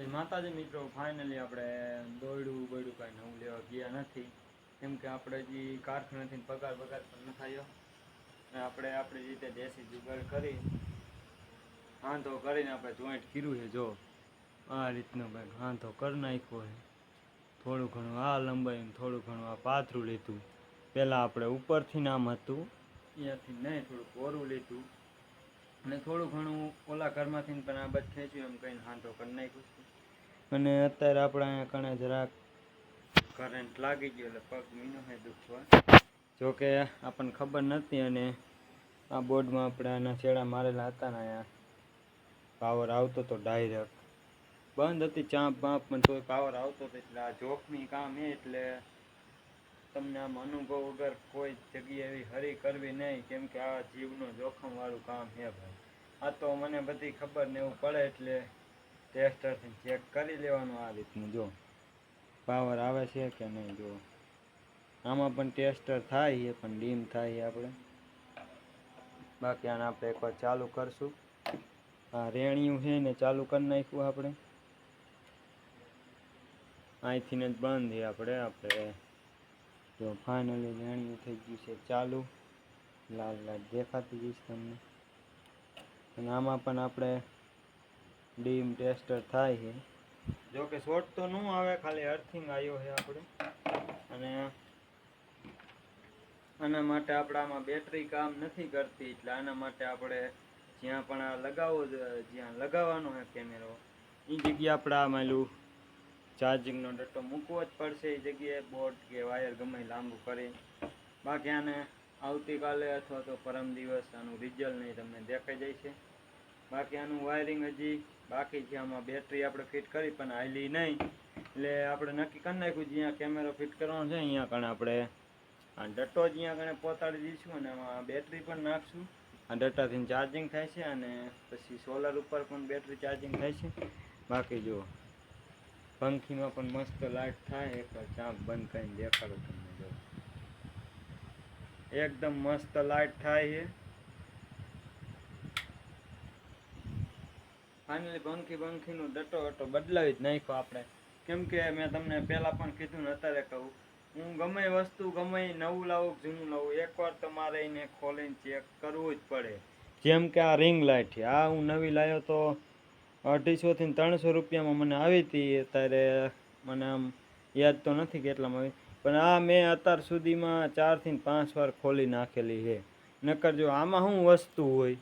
તો માતાજી મિત્રો ફાઇનલી આપણે દોડ્યું બોડ્યું કાંઈ નવું લેવા ગયા નથી. કેમ કે આપણે જે કારખાનાથી પગાર પગાર પણ ન થયો. અને આપણે આપણી રીતે દેશી જુગાડ કરી, હાંધો કરીને આપણે જોઈન્ટ કર્યું છે, જો. આ રીતનું કંઈક હાંધો કરી નાખ્યો છે. થોડું ઘણું આ લંબાઈ થોડું ઘણું આ પાથરું લીધું. પહેલાં આપણે ઉપરથી નામ હતું અહીંયાથી નહીં થોડું કોરું લીધું. અને થોડું ઘણું ઓલા ઘરમાંથી પણ આ બધ ખેંચ્યું, એમ કહીને હાંધો કરી નાખ્યું અને અત્યારે આપણે અહીંયા કણે જરાક કરંટ લાગી ગયો એટલે પગ મીનો હે દુખવા. જોકે આપણને ખબર નથી અને આ બોર્ડમાં આપણે આના છેડા મારેલા હતા ને અહીંયા પાવર આવતો તો ડાયરેક્ટ બંધ હતી ચાંપ બાંપ, પણ તોય પાવર આવતો હતો એટલે આ જોખમી કામ એ એટલે તમને આમ અનુભવ વગર કોઈ જગ્યાએ એવી હરી કરવી નહીં, કેમ કે આ જીવનું જોખમવાળું કામ છે ભાઈ. આ તો મને બધી ખબર ને એવું પડે એટલે ટેસ્ટરથી ચેક કરી લેવાનું આ રીતનું, જો. પાવર આવે છે કે નહીં, જો. આમાં પણ ટેસ્ટર થાય છે, પણ ડીમ થાય આપણે. બાકી આને આપણે એકવાર ચાલુ કરશું. આ રેણિયું છે ને, ચાલુ કરી નાખ્યું આપણે. અહીંથી જ બંધ આપણે આપણે જો ફાઇનલી રેણિયું થઈ ગયું છે ચાલુ. લાલ લાલ દેખાતી જઈશ તમને. અને આમાં પણ આપણે ડીમ ટેસ્ટર થાય છે. જો કે શોર્ટ તો ન આવે, ખાલી અર્થિંગ આવ્યો છે આપણે. અને આના માટે આપણામાં બેટરી કામ નથી કરતી, એટલે આના માટે આપણે જ્યાં પણ આ લગાવવો જ્યાં લગાવવાનો છે કેમેરો એ જગ્યાએ આપણે આ માયલું ચાર્જિંગનો ડટ્ટો મૂકવો જ પડશે. એ જગ્યાએ બોર્ડ કે વાયર ગમે લાંબુ કરી. બાકી આને આવતીકાલે અથવા તો પરમ દિવસ આનું રિઝલ્ટ નહીં તમને દેખાઈ જાય છે. બાકી આનું વાયરિંગ હજી બાકી છે, આમાં બેટરી આપણે ફિટ કરી, પણ હાલી નહીં. એટલે આપણે નક્કી કરી નાખ્યું જ્યાં કેમેરો ફિટ કરવાનો છે, અહીંયા કણે આપણે ડટ્ટો જ અહીંયા કણે પહોંચાડી દઈશું અને આમાં બેટરી પણ નાખશું. આ ડટ્ટાથી ચાર્જિંગ થાય છે અને પછી સોલર ઉપર પણ બેટરી ચાર્જિંગ થાય છે. બાકી જો પંખીમાં પણ મસ્ત લાઇટ થાય, એક ચાંપ બંધ કરીને દેખાડું તમને જો એકદમ મસ્ત લાઇટ થાય છે. ફાઇનલી પંખી પંખીનું ડટો હતો બદલાવી જ નાખ્યો આપણે. કેમ કે મેં તમને પહેલાં પણ કીધું ને અત્યારે કહું. હું ગમે વસ્તુ ગમે નવું લાવું જૂનું લાવું, એકવાર તો મારે એને ખોલીને ચેક કરવું જ પડે. જેમ કે આ રિંગ લાઇટ છે. આ હું નવી લાવ્યો તો અઢીસોથી ત્રણસો રૂપિયામાં મને આવી હતી. અત્યારે મને આમ યાદ તો નથી કેટલામાં આવી. પણ આ મેં અત્યાર સુધીમાં ચારથી પાંચ વાર ખોલી નાખેલી છે. નકર જો આમાં શું વસ્તુ હોય?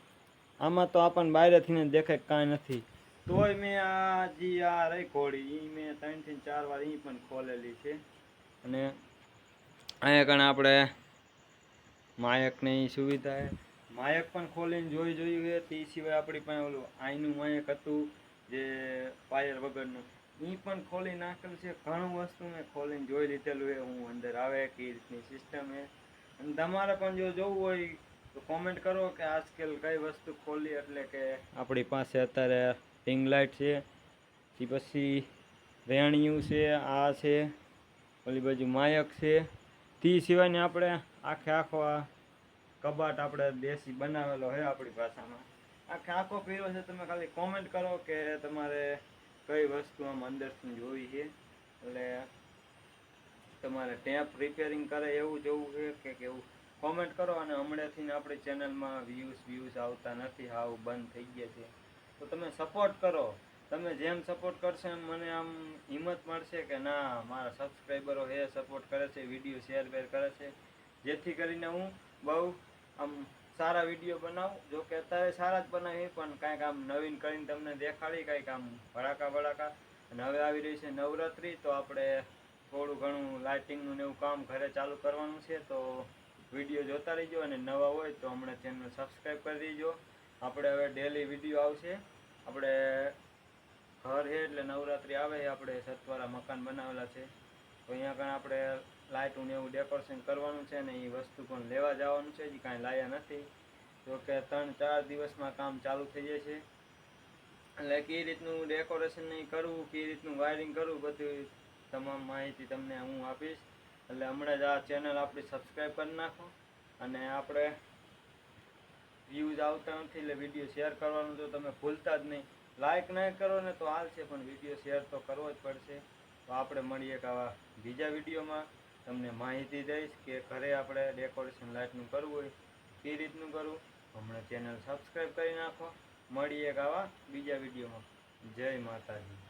આમાં તો આપણને બહારેથી ને દેખાય કાંઈ નથી. તોય મેં આ જે આ રહી ઘોડી એ મેં ત્રણથી ચાર વાર એ પણ ખોલેલી છે. અને અહીંયા કણ આપણે માયકની સુવિધા છે. માયક પણ ખોલીને જોઈ જોયું છે. તે સિવાય આપણી પાસે ઓલું આઈનું માયક હતું, જે પાયર વગરનું. એ પણ ખોલી નાખેલું છે. ઘણું વસ્તુ મેં ખોલીને જોઈ લીધેલું છે. હું અંદર આવે કે રીતની સિસ્ટમ છે. અને તમારે પણ જો જોવું હોય તો કોમેન્ટ કરો કે આજકાલ કઈ વસ્તુ ખોલી એટલે કે આપણી પાસે અત્યારે રિંગ લાઇટ છે તે પછી રેણિયું છે, આ છે, ઓલી બાજુ માયક છે, તે સિવાયને આપણે આખે આખો આ કબાટ આપણે દેશી બનાવેલો છે આપણી ભાષામાં. આખે આખો પીરો છે, તમે ખાલી કોમેન્ટ કરો કે તમારે કઈ વસ્તુ આમ અંદરથી જોવી છે. એટલે તમારે ટેપ રિપેરિંગ કરે એવું જોવું છે કે કેવું? કોમેન્ટ કરો અને હમણાંથી આપણી ચેનલમાં વ્યૂઝ વ્યૂઝ આવતા નથી, હાવ બંધ થઈ ગયા છે. તો તમે સપોર્ટ કરો. તમે જેમ સપોર્ટ કરશો એમ મને આમ હિંમત મળશે કે ના, મારા સબસ્ક્રાઈબરો હે સપોર્ટ કરે છે વીડિયો શેર બેર કરે છે. જેથી કરીને હું બહુ આમ સારા વીડિયો બનાવું. જો કે અત્યારે સારા જ બનાવી પણ કાંઈક આમ નવીન કરીને તમને દેખાડી, કાંઈક આમ ભડાકા ભડાકા. અને હવે આવી રહી છે નવરાત્રિ, તો આપણે થોડું ઘણું લાઇટિંગનું ને એવું કામ ઘરે ચાલુ કરવાનું છે, તો વીડિયો જોતા રહીજો અને નવા હોય તો હમણાં ચેનલ સબસ્ક્રાઈબ કરી દેજો. આપણે હવે ડેલી વીડિયો આવશે. આપણે ઘર છે એટલે નવરાત્રિ આવે છે આપણે સતવારા મકાન બનાવેલા છે. તો અહીંયા કારણ આપણે લાઇટનું એવું ડેકોરેશન કરવાનું છે ને એ વસ્તુ પણ લેવા જવાનું છે જે કાંઈ લાયા નથી. જો કે ત્રણ ચાર દિવસમાં કામ ચાલુ થઈ જશે એટલે કઈ રીતનું ડેકોરેશન નહીં કરવું, કઈ રીતનું વાયરિંગ કરવું, બધી તમામ માહિતી તમને હું આપીશ. એટલે હમણાં જ આ ચેનલ આપણી સબસ્ક્રાઈબ કરી નાખો અને આપણે વ્યૂઝ આવતા નથી એટલે વીડિયો શેર કરવાનું તો તમે ભૂલતા જ નહીં. લાઈક નહીં કરો ને તો હાલશે, પણ વીડિયો શેર તો કરવો જ પડશે. તો આપણે મળીએ એક આવા બીજા વિડીયોમાં તમને માહિતી દઈશ કે ઘરે આપણે ડેકોરેશન લાઇટનું કરવું હોય, કઈ રીતનું કરવું. હમણાં ચેનલ સબસ્ક્રાઈબ કરી નાખો. મળીએ એક આવા બીજા વિડીયોમાં જય માતાજી.